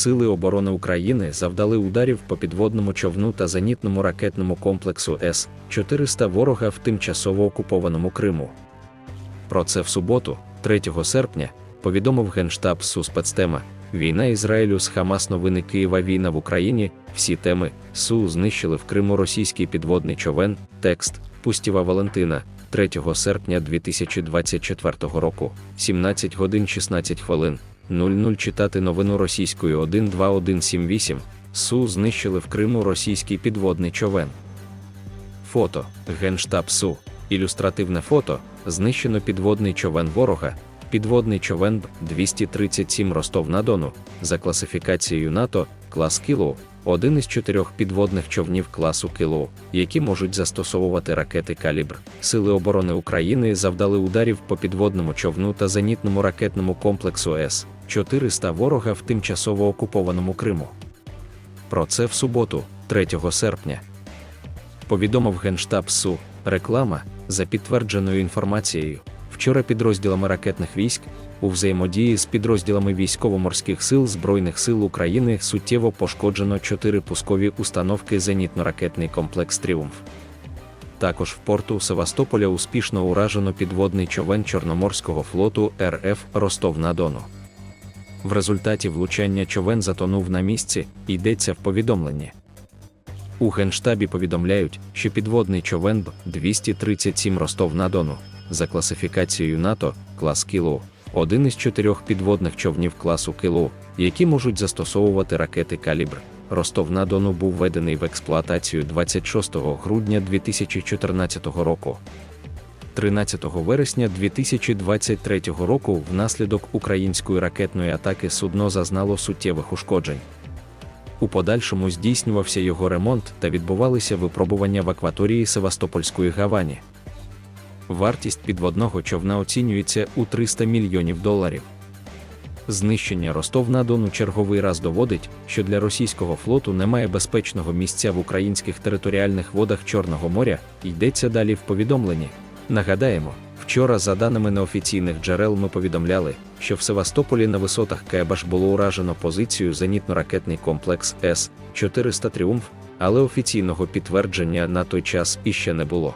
Сили оборони України завдали ударів по підводному човну та зенітному ракетному комплексу С-400 ворога в тимчасово окупованому Криму. Про це в суботу, 3 серпня, повідомив Генштаб СУ спецтема. Війна Ізраїлю з Хамас новини Києва війна в Україні. Всі теми СУ знищили в Криму російський підводний човен. Текст Пустіва Валентина 3 серпня 2024 року, 17 годин 16 хвилин. 00 читати новину російською 12178. СУ знищили в Криму російський підводний човен. Фото Генштаб СУ. Ілюстративне фото. Знищено підводний човен ворога. Підводний човен Б-237 Ростов-на-Дону за класифікацією НАТО, клас Кілоу, один із чотирьох підводних човнів класу Кілоу, які можуть застосовувати ракети Калібр. Сили оборони України завдали ударів по підводному човну та зенітному ракетному комплексу С-400 ворога в тимчасово окупованому Криму. Про це в суботу, 3 серпня. Повідомив Генштаб СУ. Реклама за підтвердженою інформацією. Вчора підрозділами ракетних військ у взаємодії з підрозділами військово-морських сил Збройних сил України суттєво пошкоджено чотири пускові установки зенітно-ракетний комплекс Тріумф. Також в порту Севастополя успішно уражено підводний човен Чорноморського флоту РФ Ростов-на-Дону. В результаті влучання човен затонув на місці, йдеться в повідомленні. У Генштабі повідомляють, що підводний човен Б-237 Ростов-на-Дону за класифікацією НАТО, клас Кілоу, один із чотирьох підводних човнів класу Кілоу, які можуть застосовувати ракети Калібр. Ростов-на-Дону був введений в експлуатацію 26 грудня 2014 року. 13 вересня 2023 року внаслідок української ракетної атаки судно зазнало суттєвих ушкоджень. У подальшому здійснювався його ремонт та відбувалися випробування в акваторії Севастопольської гавані. Вартість підводного човна оцінюється у 300 мільйонів доларів. Знищення Ростов-на-Дону черговий раз доводить, що для російського флоту немає безпечного місця в українських територіальних водах Чорного моря, йдеться далі в повідомленні. Нагадаємо, вчора, за даними неофіційних джерел, ми повідомляли, що в Севастополі на висотах Кебаш було уражено позицію зенітно-ракетний комплекс С-400 Тріумф, але офіційного підтвердження на той час іще не було.